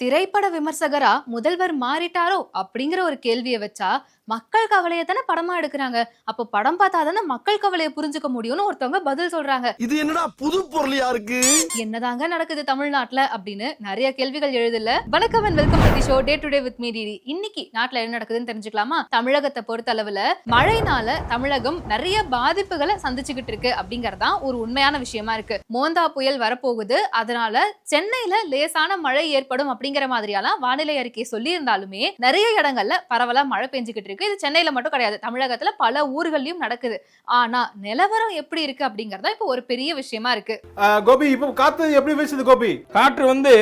திரைப்பட விமர்சகரா முதல்வர் மாறிட்டாரோ அப்படிங்கிற ஒரு கேள்வியை வச்சா மக்கள் கவலையை தானே படமா எடுக்கிறாங்க. அப்போ படம் பார்த்தா தானே மக்கள் கவலையை புரிஞ்சுக்க முடியும்னு ஒருத்தவங்க பதில் சொல்றாங்க. இது என்னடா புது பொருளியா இருக்கு? என்னதாங்க நடக்குது தமிழ்நாட்டுல அப்படின்னு நிறைய கேள்விகள் எழுதல. வணக்கம் and welcome to show day to day with மீடி இன்னைக்கு நாட்டுல என்ன நடக்குதுன்னு தெரிஞ்சுக்கலாமா? தமிழகத்தை பொறுத்த அளவுல மழைனால தமிழகம் நிறைய பாதிப்புகளை சந்திச்சுக்கிட்டு இருக்கு அப்படிங்கறதுதான் ஒரு உண்மையான விஷயமா இருக்கு. மோந்தா புயல் வரப்போகுது. அதனால சென்னையில லேசான மழை ஏற்படும் அப்படிங்கிற மாதிரியாலாம் வானிலை அறிக்கை சொல்லி இருந்தாலுமே நிறைய இடங்கள்ல பரவலா மழை பெஞ்சுக்கிட்டு இருக்கு. இது சென்னையில மட்டும் கிடையாது. தமிழகத்துல பல ஊர்கள்லயும் நடக்குது. ஆனா நிலவரம் எப்படி இருக்கு அப்படிங்கறதா இப்போ ஒரு பெரிய விஷயமா இருக்கு. கோபி இப்போ காத்து எப்படி வீசுது கோபி? காற்று வந்து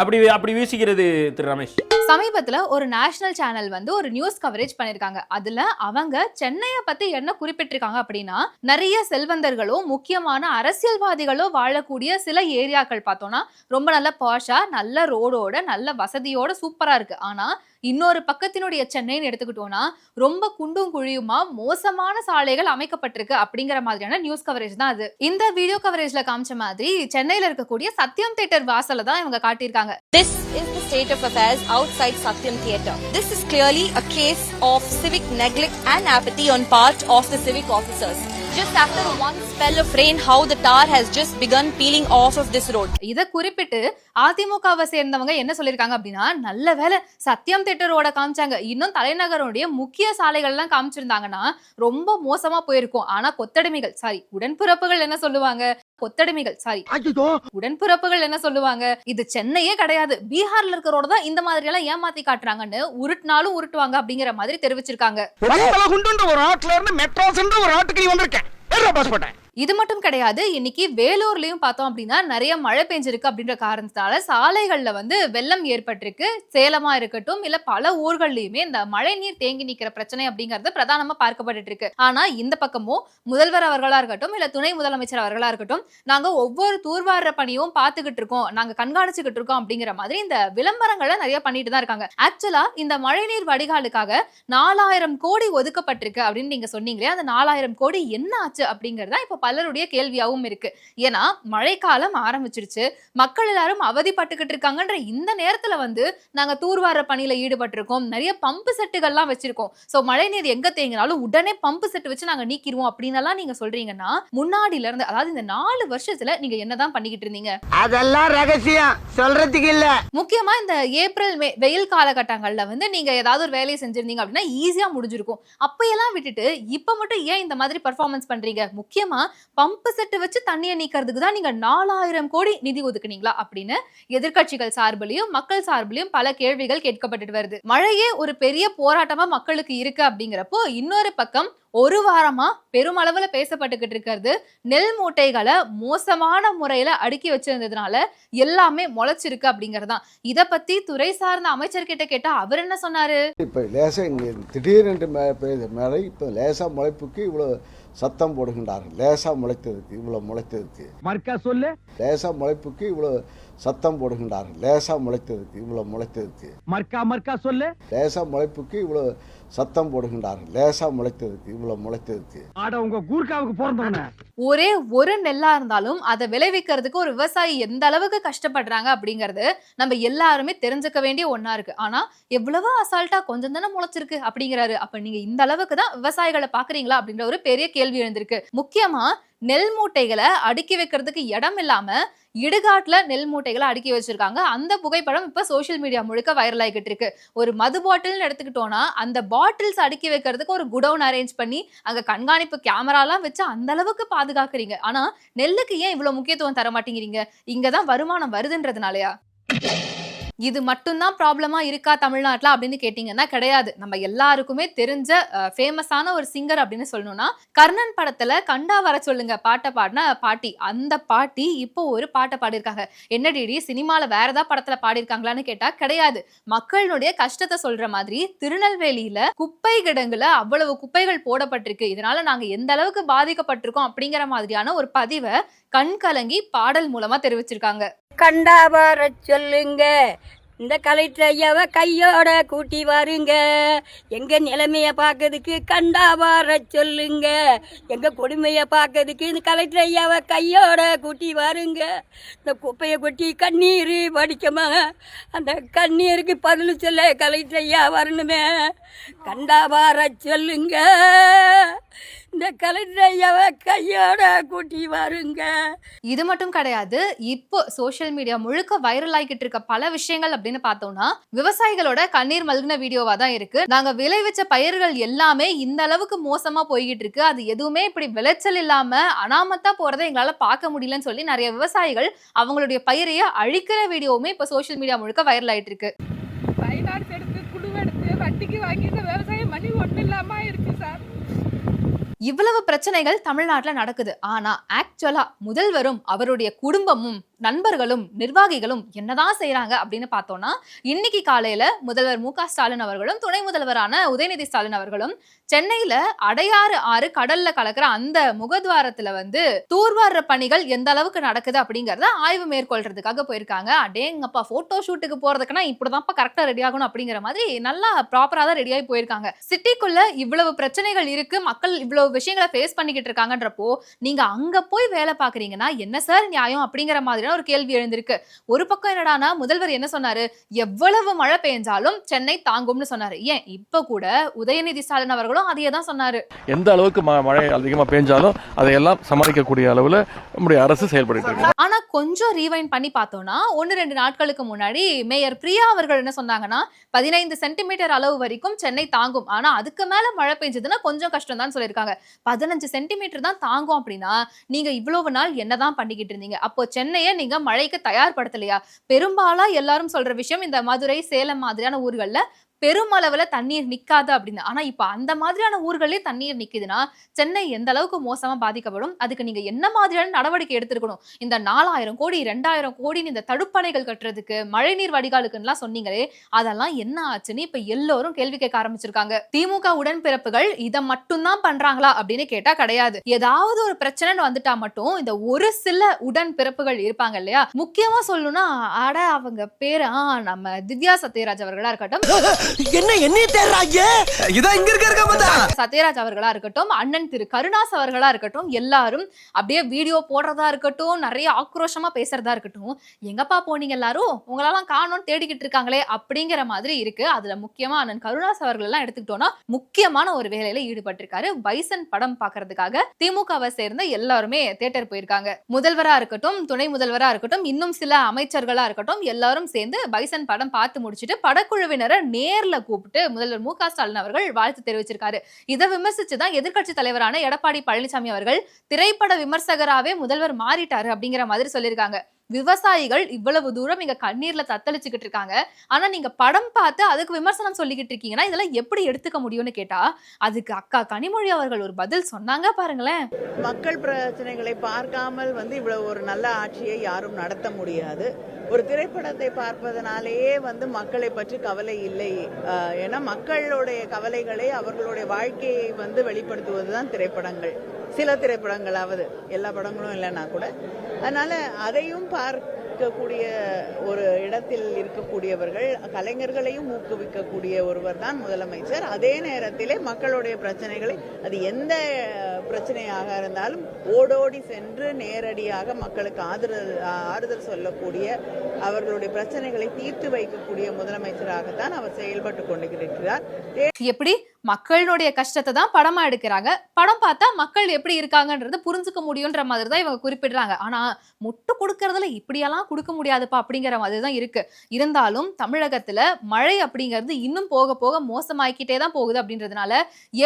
அப்படி அப்படி வீசுகிறது திரு ரமேஷ். சமீபத்துல ஒரு நேஷனல் சேனல் வந்து ஒரு நியூஸ் கவரேஜ் பண்ணிருக்காங்க. அதுல அவங்க சென்னையை பத்தி என்ன குறிப்பிட்டிருக்காங்க அப்படின்னா நிறைய செல்வந்தர்களோ முக்கியமான அரசியல்வாதிகளோ வாழக்கூடிய சில ஏரியாக்கள் பார்த்தோம்னா ரொம்ப நல்ல பாஷா நல்ல ரோடோட நல்ல வசதியோட சூப்பரா இருக்கு. ஆனா இன்னொரு பக்கத்தினுடைய சென்னைன்னு எடுத்துக்கிட்டோம்னா ரொம்ப குண்டும் குழியுமா மோசமான சாலைகள் அமைக்கப்பட்டிருக்கு அப்படிங்கிற மாதிரியான நியூஸ் கவரேஜ் தான் அது இந்த வீடியோ கவரேஜ்ல காமிச்ச மாதிரி சென்னையில இருக்கக்கூடிய சத்யம் தியேட்டர் வாசல தான் இவங்க காட்டியிருக்காங்க This is the state of affairs outside Satyam Theatre. This is clearly a case of civic neglect and apathy on part of the civic officers. Just after one spell of rain, how the tar has just begun peeling off of this road. இத குறிப்பிட்டு அதிமுகவை சேர்ந்தவங்க என்ன சொல்லியிருக்காங்க அப்படின்னா நல்ல வேளை சத்யம் தேட்டரோட காமிச்சாங்க. இன்னும் தலைநகருடைய முக்கிய சாலைகள்லாம் காமிச்சிருந்தாங்கன்னா ரொம்ப மோசமா போயிருக்கும். ஆனா கொத்தடிமைகள் சாரி உடன்பிறப்புகள் என்ன சொல்லுவாங்க? கொத்தடிமைகள் சாரி உடன்பிறப்புகள் என்ன சொல்லுவாங்க? இது சென்னையே கிடையாது. பீகார்ல இருக்க ரோட தான் இந்த மாதிரி எல்லாம் ஏமாத்தி காட்டுறாங்கன்னு உருட்டினாலும் உருட்டுவாங்க அப்படிங்கிற மாதிரி தெரிவிச்சிருக்காங்க. ஒரு ஆட்ல இருந்து மெட்ராஸ்ன்ற ஒரு ஆட்டுக்கு நீ வந்திருக்கேன் இது மட்டும் கிடையாது இன்னைக்கு வேலூர்லயும் பார்த்தோம் அப்படின்னா நிறைய மழை பெஞ்சிருக்கு அப்படின்ற காரணத்தால சாலைகள்ல வந்து வெள்ளம் ஏற்பட்டிருக்கு. சேலமா இருக்கட்டும் இல்ல பல ஊர்கள்லயுமே இந்த மழை நீர் தேங்கி நிக்கிற பிரச்சனை அப்படிங்கறது பிரதானமா பார்க்கப்பட்டு இருக்கு. ஆனா இந்த பக்கமும் முதல்வர் அவர்களா இருக்கட்டும் இல்ல துணை முதலமைச்சர் அவர்களா இருக்கட்டும் நாங்க ஒவ்வொரு தூர்வார பணியும் பார்த்துக்கிட்டு இருக்கோம். நாங்க கண்காணிச்சுக்கிட்டு இருக்கோம் அப்படிங்கிற மாதிரி இந்த விளம்பரங்களை நிறைய பண்ணிட்டு தான் இருக்காங்க. ஆக்சுவலா இந்த மழைநீர் வடிகாலுக்காக நாலாயிரம் கோடி ஒதுக்கப்பட்டிருக்கு அப்படின்னு நீங்க சொன்னீங்களே அந்த நாலாயிரம் கோடி என்ன ஆச்சு அப்படிங்கறத இப்ப பலருடைய கேள்வியாவும் இருக்கு. ஏன்னா மழைக்காலம் ஆரம்பிச்சிருச்சு. மக்கள் எல்லாரும் அவதிப்பட்டுக்கிட்டு இருக்காங்கன்ற இந்த நேரத்துல வந்து நாங்க தூர்வார பணியில ஈடுபட்டிருக்கோம். நிறைய பம்பு செட்டுகள்லாம் வச்சிருக்கோம். சோ மழை நீர் எங்க தேங்கினாலும் உடனே பம்பு செட் வச்சு நாங்க நீக்கிடுவோம் அப்படின்னு நீங்க சொல்றீங்கன்னா முன்னாடில இருந்து அதாவது இந்த நாலு வருஷத்துல நீங்க என்னதான் பண்ணிக்கிட்டு இருந்தீங்க? அதெல்லாம் ரகசியம். சொல்றதுக்கு இல்ல. முக்கியமா இந்த ஏப்ரல் மே வெயில் காலகட்டங்கள்ல வந்து நீங்க ஏதாவது ஒரு வேலையை செஞ்சிருந்தீங்க அப்படின்னா ஈஸியா முடிஞ்சிருக்கும். அப்பையெல்லாம் விட்டுட்டு இப்ப மட்டும் ஏன் இந்த மாதிரி பர்ஃபார்மன்ஸ் பண்றீங்க? முக்கியமா பம்பு செட்டு வச்சு தண்ணியை நீக்கிறதுக்கு தான் நீங்க நாலாயிரம் கோடி நிதி ஒதுக்குனீங்களா? அப்படின்னு எதிர்க்கட்சிகள் சார்பிலையும் மக்கள் சார்பிலையும் பல கேள்விகள் கேட்கப்பட்டுட்டு வருது. மழையே ஒரு பெரிய போராட்டமா மக்களுக்கு இருக்கு அப்படிங்கிறப்போ இன்னொரு பக்கம் ஒரு வாரமா பெருமளவுல பேசப்பட்டுக்கிட்டு இருக்கிறது. நெல் மூட்டைகளை மோசமான முறையில அடுக்கி வச்சிருந்ததுனால எல்லாமே முளைச்சிருக்கு அப்படிங்கறதுதான். இத பத்தி துறை சார்ந்த அமைச்சர்கிட்ட கேட்டா அவர் என்ன சொன்னாரு? இப்போ லேசாக இங்கே திடீரென்று மே பெய்த மழை இப்போ லேசாக முளைப்புக்கு இவ்வளோ சத்தம் போடுகின்றார்கள். லேசாக முளைத்ததுக்கு இவ்வளோ முளைத்ததுக்கு. மர்க்கா சொல்லு. லேசாக முளைப்புக்கு இவ்வளோ சத்தம் போடுகின்றார்கள். லேசாக முளைத்ததுக்கு இவ்வளோ முளைத்ததுக்கு. மர்க்கா மர்க்கா சொல்லு. லேசாக முளைப்புக்கு இவ்வளோ சத்தம் போடுகின்றார்கள். லேசாக முளைத்ததுக்கு இவ்வளோ முளைத்ததுக்கு. ஆட உங்க கூர்க்காவுக்கு பிறந்தவன. ஒரே ஒரு நெல்லா இருந்தாலும் அதை விளைவிக்கிறதுக்கு ஒரு விவசாயி எந்த அளவுக்கு கஷ்டப்படுறாங்க அப்படிங்கறது நம்ம எல்லாருமே தெரிஞ்சுக்க வேண்டிய ஒண்ணா இருக்கு. ஆனா எவ்வளவோ அசால்ட்டா கொஞ்சம் தானே முளைச்சிருக்கு அப்படிங்கிறாரு. அப்ப நீங்க இந்த அளவுக்கு தான் விவசாயிகளை பாக்குறீங்களா அப்படின்ற ஒரு பெரிய கேள்வி எழுந்திருக்கு. முக்கியமா நெல் மூட்டைகளை அடுக்கி வைக்கிறதுக்கு இடம் இல்லாம இடுகாட்டில் நெல் மூட்டைகளை அடுக்கி வச்சிருக்காங்க. அந்த புகைப்படம் இப்போ சோஷியல் மீடியா முழுக்க வைரல் ஆகிட்டு இருக்கு. ஒரு மது பாட்டில்னு எடுத்துக்கிட்டோம்னா அந்த பாட்டில்ஸ் அடுக்கி வைக்கிறதுக்கு ஒரு குடவுன் அரேஞ்ச் பண்ணி அங்கே கண்காணிப்பு கேமராலாம் வச்சு அந்த அளவுக்கு பாதுகாக்கிறீங்க. ஆனால் நெல்லுக்கு ஏன் இவ்வளோ முக்கியத்துவம் தர மாட்டேங்கிறீங்க இங்கே தான் வருமானம் வருதுன்றதுனாலயா? இது மட்டும்தான் ப்ராப்ளமாக இருக்கா தமிழ்நாட்டில் அப்படின்னு கேட்டிங்கன்னா கிடையாது. நம்ம எல்லாருக்குமே தெரிஞ்ச ஃபேமஸான ஒரு சிங்கர் அப்படின்னு சொல்லணும்னா கர்ணன் படத்தில் கண்டா வர சொல்லுங்க பாட்டை பாடின பாட்டி. அந்த பாட்டி இப்போ ஒரு பாட்டை பாடியிருக்காங்க. என்ன டிடி சினிமால வேற ஏதாவது படத்தில் பாடியிருக்காங்களான்னு கேட்டால் கிடையாது. மக்களுடைய கஷ்டத்தை சொல்கிற மாதிரி திருநெல்வேலியில் குப்பை கிடங்குல அவ்வளவு குப்பைகள் போடப்பட்டிருக்கு. இதனால நாங்க எந்த அளவுக்கு பாதிக்கப்பட்டிருக்கோம் அப்படிங்கிற மாதிரியான ஒரு பதிவை கண் கலங்கி பாடல் மூலமா தெரிவிச்சிருக்காங்க. கண்டா வர சொல்லுங்க. இந்த கலெக்டர் ஐயாவை கையோட கூட்டி வாருங்க. எங்க நிலைமையை பார்க்கறதுக்கு கண்டா வர சொல்லுங்க. எங்க கொடுமையை பார்க்கறதுக்கு இந்த கலெக்டர் ஐயாவை கையோட கூட்டி வாருங்க. இந்த குப்பையை கொட்டி கண்ணீர் வடிக்கமா? அந்த கண்ணீருக்கு பதில் சொல்ல கலெக்டர் ஐயா வரணுமே. கண்டா வர சொல்லுங்க. இந்த கலெக்டர் ஐயாவை கையோட கூட்டி வாருங்க. இது மட்டும் கிடையாது இப்போ சோஷியல் மீடியா முழுக்க வைரல் ஆகிட்டு இருக்க பல விஷயங்கள் அப்படின்னு பார்த்தோம்னா விவசாயிகளோட கண்ணீர் மல்கின வீடியோவா தான் இருக்கு. நாங்க விளைவிச்ச பயிர்கள் எல்லாமே இந்த அளவுக்கு மோசமா போய்கிட்டு இருக்கு. அது எதுவுமே இப்படி விளைச்சல் இல்லாம அனாமத்தா போறதை எங்களால பார்க்க முடியலன்னு சொல்லி நிறைய விவசாயிகள் அவங்களுடைய பயிரைய அழிக்கிற வீடியோவுமே இப்போ சோஷியல் மீடியா முழுக்க வைரல் ஆயிட்டு இருக்கு. எடுத்து குழுவெடுத்து வட்டிக்கு வாங்கி இந்த விவசாயம் பண்ணி ஒன்றும் இல்லாமல் ஆயிடுச்சு சார். இவ்வளவு பிரச்சனைகள் தமிழ்நாட்டுல நடக்குது. ஆனா ஆக்சுவலா முதல்வரும் அவருடைய குடும்பமும் நண்பர்களும் நிர்வாகிகளும் என்னதான் செய்கிறாங்க அப்படின்னு பார்த்தோம்னா இன்னைக்கு காலையில முதல்வர் மு க ஸ்டாலின் அவர்களும் துணை முதல்வரான உதயநிதி ஸ்டாலின் அவர்களும் சென்னையில அடையாறு ஆறு கடல்ல கலக்கிற அந்த முகத்வாரத்துல வந்து தூர்வார பணிகள் எந்த அளவுக்கு நடக்குது அப்படிங்கறத ஆய்வு மேற்கொள்றதுக்காக போயிருக்காங்க. அடேங்கப்பா போட்டோ ஷூட்டுக்கு போறதுக்குன்னா இப்படிதான்ப்பா கரெக்டா ரெடி ஆகணும் அப்படிங்கிற மாதிரி நல்லா ப்ராப்பரா தான் ரெடியாகி போயிருக்காங்க. சிட்டிக்குள்ள இவ்வளவு பிரச்சனைகள் இருக்கு மக்கள் இவ்வளவு விஷயங்களை ஃபேஸ் பண்ணிக்கிட்டு இருக்காங்கன்றப்போ நீங்க அங்க போய் வேலை பாக்குறீங்கன்னா என்ன சார் நியாயம் அப்படிங்கிற மாதிரி மாதிரியான ஒரு கேள்வி எழுந்திருக்கு. ஒரு பக்கம் என்னடானா முதல்வர் என்ன சொன்னாரு? எவ்வளவு மழை பெய்ஞ்சாலும் சென்னை தாங்கும்னு சொன்னாரு. ஏன்? இப்ப கூட உதயநிதி ஸ்டாலின் அவர்களும் அதையே தான் சொன்னாரு. எந்த அளவுக்கு மழை அதிகமாக பெஞ்சாலும் அதையெல்லாம் சமாளிக்கக்கூடிய அளவில் நம்முடைய அரசு செயல்பட்டு இருக்கு. ஆனா கொஞ்சம் ரீவைண்ட் பண்ணி பார்த்தோம்னா ஒன்னு ரெண்டு நாட்களுக்கு முன்னாடி மேயர் பிரியா அவர்கள் என்ன சொன்னாங்கன்னா பதினைந்து சென்டிமீட்டர் அளவு வரைக்கும் சென்னை தாங்கும். ஆனா அதுக்கு மேல மழை பெஞ்சதுன்னா கொஞ்சம் கஷ்டம் தான் சொல்லியிருக்காங்க. பதினஞ்சு சென்டிமீட்டர் தான் தாங்கும் அப்படின்னா நீங்க இவ்வளவு நாள் என்னதான் பண்ணிக்கிட்டு இருந்தீங்க? அப்போ சென்னையை நீங்க மழைக்கு தயார்படுத்தலையா? பெரும்பாலா எல்லாரும் சொல்ற விஷயம் இந்த மதுரை சேலம் மாதிரியான ஊர்களில் பெருமளவில் தண்ணீர் நிற்காது அப்படின்னு. ஆனால் இப்போ அந்த மாதிரியான ஊர்களே தண்ணீர் நிற்குதுன்னா சென்னை எந்த அளவுக்கு மோசமாக பாதிக்கப்படும்? அதுக்கு நீங்கள் என்ன மாதிரியான நடவடிக்கை எடுத்துருக்கணும்? இந்த நாலாயிரம் கோடி ரெண்டாயிரம் கோடின்னு இந்த தடுப்பணைகள் கட்டுறதுக்கு மழைநீர் வடிகாலுக்குன்னெலாம் சொன்னீங்களே அதெல்லாம் என்ன ஆச்சுன்னு இப்போ எல்லோரும் கேள்வி கேட்க ஆரம்பிச்சிருக்காங்க. திமுக உடன்பிறப்புகள் இதை மட்டும்தான் பண்றாங்களா அப்படின்னு கேட்டால் கிடையாது. ஏதாவது ஒரு பிரச்சனைன்னு வந்துட்டா மட்டும் இந்த ஒரு சில உடன்பிறப்புகள் இருப்பாங்க இல்லையா? முக்கியமா சொல்லணும்னா அட அவங்க பேர் ஆ, நம்ம திவ்யா சத்யராஜ் அவர்களா இருக்கட்டும். என்ன என்னைய தேடுறாங்க? இதான் இங்க இருக்க இருக்க பார்த்தா. சத்யராஜ் அவர்களா இருக்கட்டும் அண்ணன் திரு கருணாஸ் அவர்களா இருக்கட்டும் எல்லாரும் அப்படியே வீடியோ போடுறதா இருக்கட்டும் நிறைய ஆக்ரோஷமா பேசுறதா இருக்கட்டும் எங்கப்பா போனீங்க எல்லாரும்? உங்களெல்லாம் காணோம்னு தேடிக்கிட்டு இருக்காங்களே அப்படிங்கிற மாதிரி இருக்கு. அதுல முக்கியமா அண்ணன் கருணாஸ் அவர்கள் எல்லாம் எடுத்துக்கிட்டோம்னா முக்கியமான ஒரு வேலையில ஈடுபட்டிருக்காரு. பைசன் படம் பாக்குறதுக்காக திமுகவை சேர்ந்த எல்லாருமே தியேட்டர் போயிருக்காங்க. முதல்வரா இருக்கட்டும் துணை முதல்வரா இருக்கட்டும் இன்னும் சில அமைச்சர்களா இருக்கட்டும் எல்லாரும் சேர்ந்து பைசன் படம் பார்த்து முடிச்சிட்டு படக்குழுவினரை நேரில் கூப்பிட்டு முதல்வர் மு க ஸ்டாலின் அவர்கள் வாழ்த்து தெரிவிச்சிருக்காரு. இதை விமர்சிச்சு தான் எதிர்க்கட்சி தலைவரான எடப்பாடி பழனிசாமி அவர்கள் திரைப்பட விமர்சகராவே முதல்வர் மாறிட்டாரு அப்படிங்கிற மாதிரி சொல்லியிருக்காங்க. விவசாயிகள் இவ்வளவு தூரம் இங்க கண்ணீர்ல தத்தளிச்சுக்கிட்டு இருக்காங்க. ஆனா நீங்க படம் பார்த்து அதுக்கு விமர்சனம் சொல்லிக்கிட்டு இருக்கீங்கன்னா இதெல்லாம் எப்படி எடுத்துக்க முடியும்னு கேட்டா அதுக்கு அக்கா கனிமொழி அவர்கள் ஒரு பதில் சொன்னாங்க பாருங்களேன். மக்கள் பிரச்சனைகளை பார்க்காமல் வந்து இவ்வளவு ஒரு நல்ல ஆட்சியை யாரும் நடத்த முடியாது. ஒரு திரைப்படத்தை பார்ப்பதனாலேயே வந்து மக்களை பற்றி கவலை இல்லை. ஆஹ் ஏன்னா மக்களுடைய கவலைகளை அவர்களுடைய வாழ்க்கையை வந்து வெளிப்படுத்துவதுதான் திரைப்படங்கள். சில திரைப்படங்களாவது. எல்லா படங்களும் இல்லைன்னா கூட. அதனால அதையும் ஊக்குவிக்கக்கூடிய ஒரு இடத்தில் இருக்கக்கூடியவர்கள் கலைஞர்களையும் ஊக்குவிக்கக்கூடிய ஒருவர் தான் முதலமைச்சர். அதே நேரத்திலே மக்களுடைய பிரச்சனைகளை அது எந்த பிரச்சனையாக இருந்தாலும் ஓடோடி சென்று நேரடியாக மக்களுக்கு ஆதரவு ஆறுதல் சொல்லக்கூடிய அவர்களுடைய பிரச்சனைகளை தீர்த்து வைக்கக்கூடிய முதலமைச்சராகத்தான் அவர் செயல்பட்டு கொண்டிருக்கிறார். எப்படி? மக்களுடைய கஷ்டத்தை தான் படமா எடுக்கிறாங்க. படம் பார்த்தா மக்கள் எப்படி இருக்காங்கன்றது புரிஞ்சுக்க முடியுன்ற மாதிரி தான் இவங்க குறிப்பிடுறாங்க. ஆனா முட்டு கொடுக்கறதுல இப்படியெல்லாம் கொடுக்க முடியாதுப்பா அப்படிங்கிற மாதிரி தான் இருக்கு. இருந்தாலும் தமிழகத்துல மழை அப்படிங்கிறது இன்னும் போக போக மோசமாக்கிட்டே தான் போகுது அப்படின்றதுனால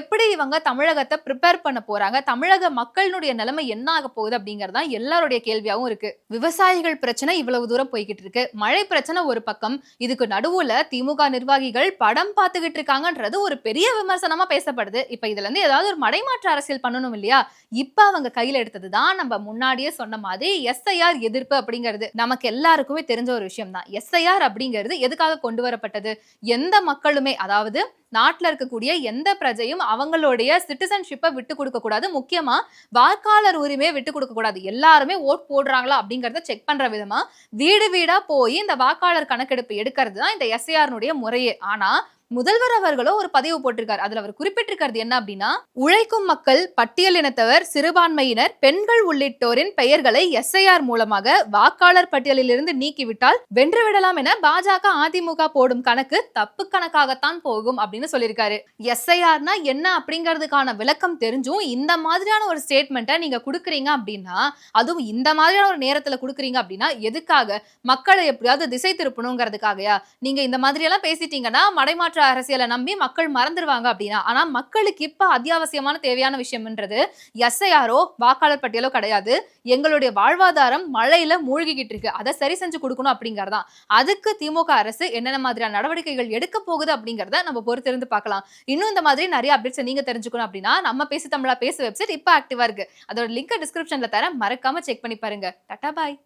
எப்படி இவங்க தமிழகத்தை ப்ரிப்பேர் பண்ண போறாங்க? தமிழக மக்களினுடைய நிலைமை என்ன ஆக போகுது அப்படிங்கிறது தான் எல்லாருடைய கேள்வியாகவும் இருக்கு. விவசாயிகள் பிரச்சனை இவ்வளவு தூரம் போய்கிட்டு இருக்கு. மழை பிரச்சனை ஒரு பக்கம் இதுக்கு நடுவுல திமுக நிர்வாகிகள் படம் பார்த்துக்கிட்டு இருக்காங்கன்றது ஒரு பெரிய விமர்சனமா பேசப்படுது. இப்ப இதுல இருந்து ஏதாவது ஒரு மடைமாற்று அரசியல் பண்ணணும் இல்லையா? இப்ப அவங்க கையில எடுத்தது தான் நம்ம முன்னாடியே சொன்ன மாதிரி எஸ்ஐஆர் எதிர்ப்பு அப்படிங்கிறது. நம்ம நமக்கு எல்லாருக்குமே தெரிஞ்ச ஒரு விஷயம் தான் எஸ்ஐஆர் அப்படிங்கிறது எதுக்காக கொண்டு வரப்பட்டது? எந்த மக்களுமே அதாவது நாட்டில் இருக்கக்கூடிய எந்த பிரஜையும் அவங்களுடைய சிட்டிசன்ஷிப்பை விட்டு கொடுக்க கூடாது. முக்கியமா வாக்காளர் உரிமையை விட்டு கொடுக்க கூடாது. எல்லாருமே ஓட் போடுறாங்களா அப்படிங்கறத செக் பண்ற விதமா வீடு வீடா போய் இந்த வாக்காளர் கணக்கெடுப்பு எடுக்கிறது தான் இந்த எஸ்ஐஆர்னுடைய முறையே. ஆனா முதல்வர் அவர்களோ ஒரு பதிவு போட்டிருக்காரு. அதுல அவர் குறிப்பிட்டிருக்கிறது என்ன அப்படின்னா உழைக்கும் மக்கள் பட்டியலினத்தவர் சிறுபான்மையினர் பெண்கள் உள்ளிட்டோரின் பெயர்களை எஸ்ஐஆர் மூலமாக வாக்காளர் பட்டியலிலிருந்து நீக்கிவிட்டால் வென்று விடலாம் என பாஜக அதிமுக போடும் கணக்கு தப்பு கணக்காகத்தான் போகும் அப்படின்னு சொல்லியிருக்காரு. எஸ்ஐஆர்னா என்ன அப்படிங்கிறதுக்கான விளக்கம் தெரிஞ்சும் இந்த மாதிரியான ஒரு ஸ்டேட்மெண்ட்டை நீங்க கொடுக்குறீங்க அப்படின்னா அதுவும் இந்த மாதிரியான ஒரு நேரத்துல கொடுக்குறீங்க அப்படின்னா எதுக்காக? மக்களை எப்படியாவது திசை திருப்பணுங்கிறதுக்காகயா? நீங்க இந்த மாதிரி எல்லாம் பேசிட்டீங்கன்னா மடைமாற்ற அரசியலை நம்பி மக்கள் மறந்துடுவாங்க அப்படின்னா ஆனா மக்களுக்கு இப்ப அத்தியாவசியமான தேவையான விஷயம்ன்றது எஸ்ஐஆரோ வாக்காளர் பட்டியலோ கிடையாது. எங்களுடைய வாழ்வாதாரம் மழையில மூழ்கிக்கிட்டு இருக்கு. அதை சரி செஞ்சு கொடுக்கணும் அப்படிங்கறதான். அதுக்கு திமுக அரசு என்னென்ன மாதிரியான நடவடிக்கைகள் எடுக்க போகுது அப்படிங்கறத நம்ம பொறுத்திருந்து பார்க்கலாம். இன்னும் இந்த மாதிரி நிறைய அப்டேட்ஸ் நீங்க தெரிஞ்சுக்கணும் அப்படின்னா நம்ம பேசு தமிழா பேசு வெப்சைட் இப்ப ஆக்டிவா இருக்கு. அதோட லிங்க் டிஸ்கிரிப்ஷன்ல தரேன். மறக்காம செக் பண்ணி பாருங்க. டாடா பாய்